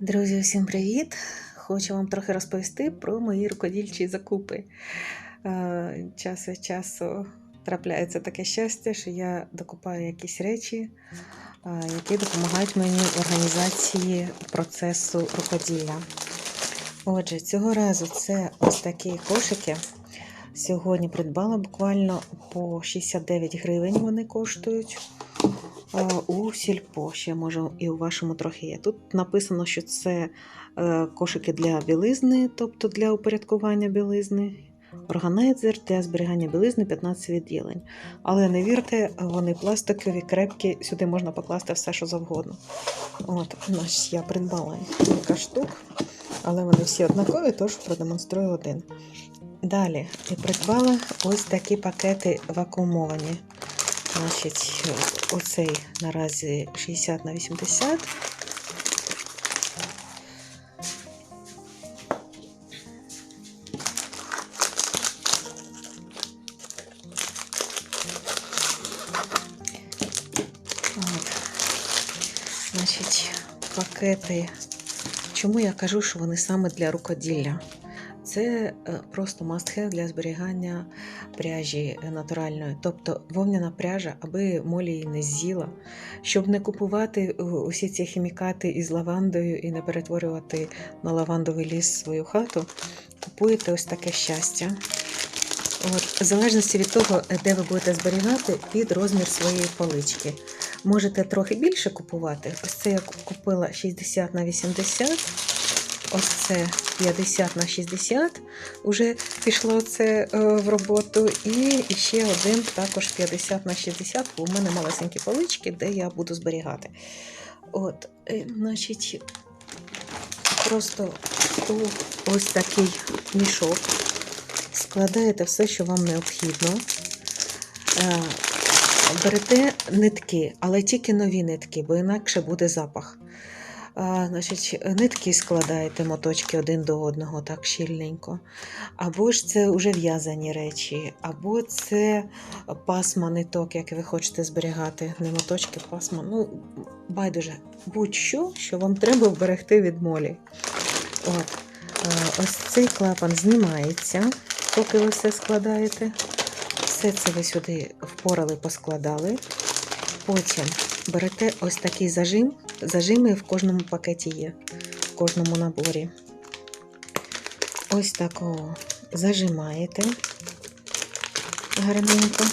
Друзі, всім привіт! Хочу вам трохи розповісти про мої рукодільчі закупи. Е, Час від часу трапляється таке щастя, що я докупаю якісь речі, е, які допомагають мені в організації процесу рукоділля. Отже, цього разу це ось такі кошики. Сьогодні придбала буквально по 69 гривень вони коштують. Е, у сільпо. Ще може і у вашому трохи є. Тут написано, що це е, кошики для білизни, тобто для упорядкування білизни. Органайзер для зберігання білизни 15 відділень. Але не вірте, вони пластикові, крепкі, сюди можна покласти все, що завгодно. От, значить, я придбала кілька штук, але вони всі однакові, тож продемонструю один. Далі я придбала ось такі пакети вакуумовані. Значить, оцей наразі 60 на 80. От. Значить, пакети. Чому я кажу, що вони саме для рукоділля? Це е, просто must-have для зберігання пряжі натуральної, тобто вовняна пряжа, аби молі її не з'їла. Щоб не купувати е, усі ці хімікати із лавандою і не перетворювати на лавандовий ліс свою хату, купуєте ось таке щастя. От, в залежності від того, де ви будете зберігати, під розмір своєї полички. Можете трохи більше купувати. Ось це я купила 60 на 80. Ось це 50 на 60 уже пішло це е, в роботу. І ще один також 50 на 60, бо у мене малесенькі полички, де я буду зберігати. От, е, значить, просто у ось такий мішок. Складаєте все, що вам необхідно. Е, Берете нитки, але тільки нові нитки, бо інакше буде запах. Значить, Нитки складаєте моточки один до одного так щільненько. Або ж це вже в'язані речі, або це пасма ниток, як ви хочете зберігати. Не моточки, пасма. Ну, байдуже, будь-що, що вам треба вберегти від молі. От. Ось цей клапан знімається, поки ви все складаєте. Все це ви сюди впорали, поскладали. Потім берете ось такий зажим. Зажими в кожному пакеті є, в кожному наборі. Ось такого зажимаєте гарненько.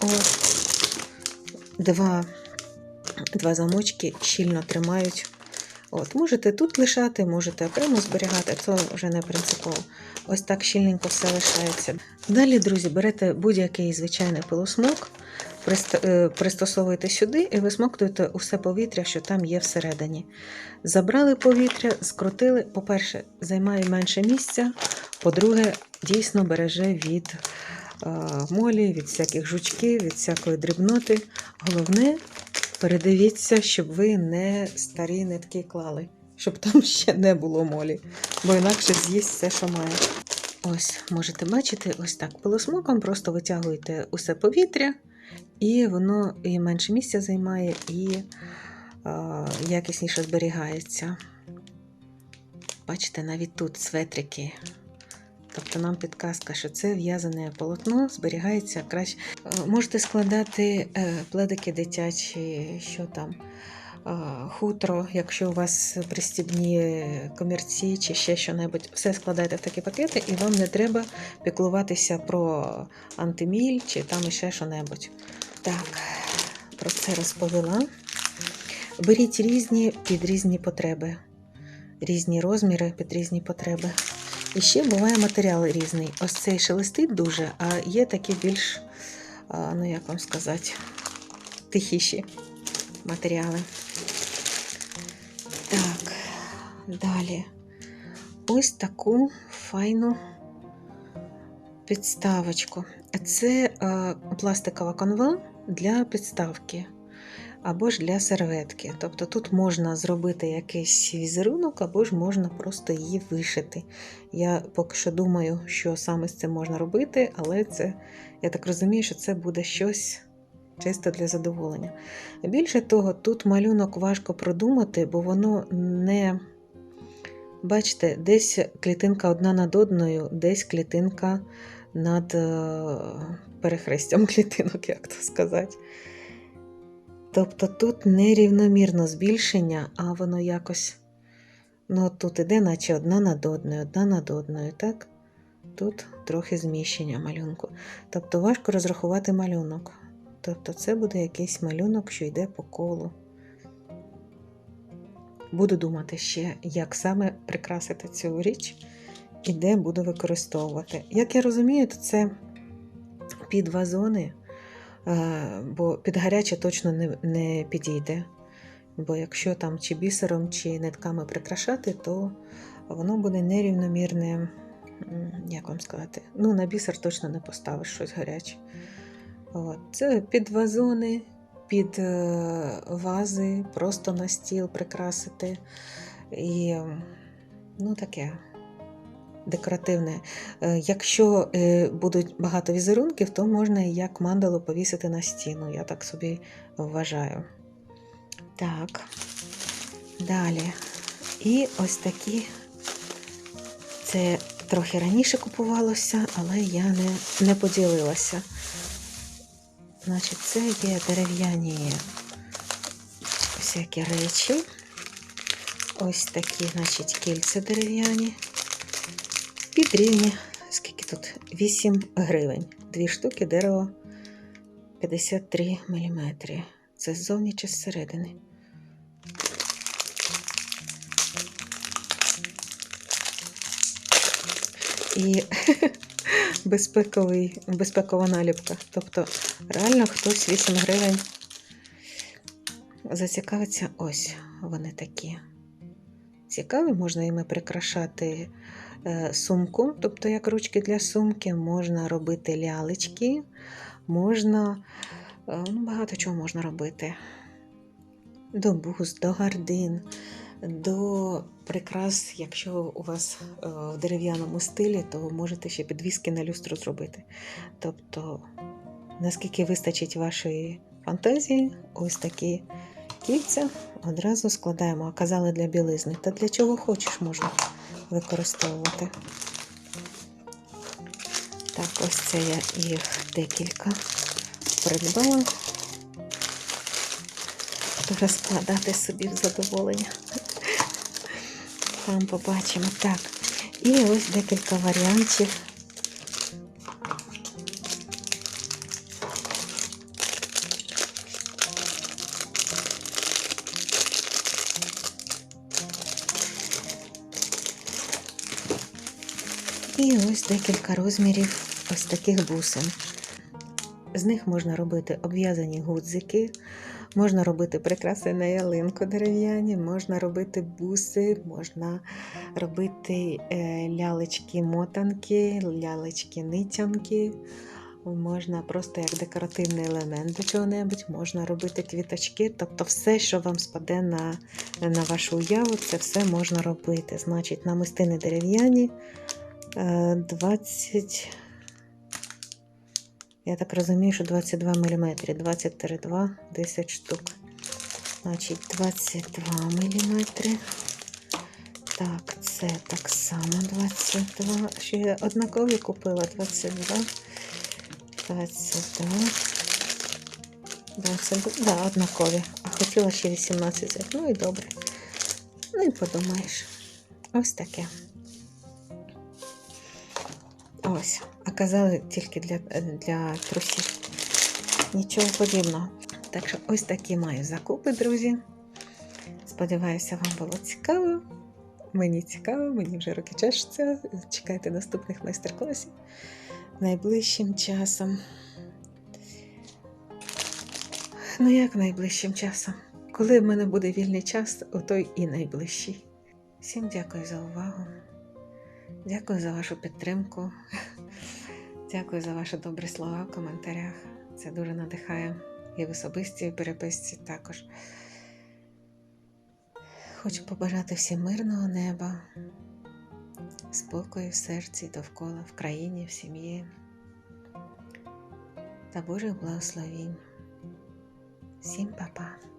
Ось два, два замочки щільно тримають. От, Можете тут лишати, можете окремо зберігати, це вже не принципово. Ось так щільненько все лишається. Далі, друзі, берете будь-який звичайний пилосмок, пристосовуєте сюди і висмоктуєте усе повітря, що там є всередині. Забрали повітря, скрутили. По-перше, займає менше місця, по-друге, дійсно береже від е, молі, від всяких жучків, від всякої дрібноти. Головне, передивіться, щоб ви не старі нитки клали, щоб там ще не було молі, бо інакше з'їсть все, що має. Ось, можете бачити, ось так. Пилосмоком просто витягуєте усе повітря, і воно і менше місця займає, і е, якісніше зберігається. Бачите, навіть тут светрики. Тобто нам підказка, що це в'язане полотно зберігається краще. Можете складати е, пледики дитячі, що там, хутро, якщо у вас пристібні комірці чи ще що-небудь, все складаєте в такі пакети, і вам не треба піклуватися про антиміль чи там іще що-небудь. Так, про це розповіла. Беріть різні під різні потреби, різні розміри під різні потреби. І ще буває матеріал різний. Ось цей шелестить дуже, а є такі більш, ну як вам сказати, тихіші матеріали. Далі ось таку файну підставочку. Це е, пластикова канва для підставки або ж для серветки. Тобто тут можна зробити якийсь візерунок, або ж можна просто її вишити. Я поки що думаю, що саме з цим можна робити, але це, я так розумію, що це буде щось чисто для задоволення. Більше того, тут малюнок важко продумати, бо воно не. Бачите, десь клітинка одна над одною, десь клітинка над е, перехрестям клітинок, як то сказати. Тобто тут нерівномірно збільшення, а воно якось. Ну, тут іде, наче одна над одною, одна над одною, так? Тут трохи зміщення малюнку. Тобто важко розрахувати малюнок. Тобто це буде якийсь малюнок, що йде по колу. Буду думати ще, як саме прикрасити цю річ і де буду використовувати. Як я розумію, то це під вазони, е, бо під гаряче точно не, не підійде. Бо якщо там чи бісером, чи нитками прикрашати, то воно буде нерівномірне, як вам сказати, ну, на бісер точно не поставиш щось гаряче. От. Це під вазони, під е, вази, просто на стіл прикрасити. І ну, таке декоративне. Е, Якщо е, будуть багато візерунків, то можна як мандалу повісити на стіну, я так собі вважаю. Так, далі. І ось такі. Це трохи раніше купувалося, але я не, не поділилася. Значить, це є дерев'яні всякі речі. Ось такі, значить, кільця дерев'яні. Підрівні, скільки тут? 8 гривень. Дві штуки дерева 53 мм. Це ззовні чи зсередини. І безпековий, безпекова наліпка. Тобто, реально хтось 8 гривень зацікавиться. Ось вони такі. Цікаві, можна іми прикрашати е, сумку, тобто як ручки для сумки, можна робити лялечки, можна е, ну, багато чого можна робити. До бус, до гардин, до прикрас, якщо у вас е, в дерев'яному стилі, то можете ще підвіски на люстру зробити. Тобто, наскільки вистачить вашої фантазії, ось такі кільця одразу складаємо. А казали для білизни. Та для чого хочеш можна використовувати. Так, ось це я їх декілька придбала. Розкладати собі в задоволення. Там побачимо. Так. І ось декілька варіантів. І ось декілька розмірів ось таких бусин. З них можна робити обв'язані гудзики, можна робити прикраси на ялинку дерев'яні, можна робити буси, можна робити е, лялечки-мотанки, лялечки-нитянки. Можна просто як декоративний елемент до чого-небудь, можна робити квіточки, тобто все, що вам спаде на, на вашу уяву, це все можна робити. Значить, намистини дерев'яні е, 20. Я так розумію, що 22 мм, 20-2, 10 штук. Значить, 22 мм. Так, це так само 22. Ще я однакові купила 22. 22. 22. Да, однакові. А хотіла ще 18 взяти. Ну і добре. Ну і подумаєш. Ось таке. Ось. А казали тільки для, для трусів. Нічого подібного. Так що ось такі маю закупи, друзі. Сподіваюся, вам було цікаво. Мені цікаво, мені вже роки чешуться. Чекайте наступних майстер-класів найближчим часом. Ну, як найближчим часом? Коли в мене буде вільний час, отой і найближчий. Всім дякую за увагу. Дякую за вашу підтримку. Дякую за ваші добрі слова в коментарях. Це дуже надихає і в особистій переписці також. Хочу побажати всім мирного неба, спокою в серці довкола, в країні, в сім'ї та Божих благословінь. Всім па-па!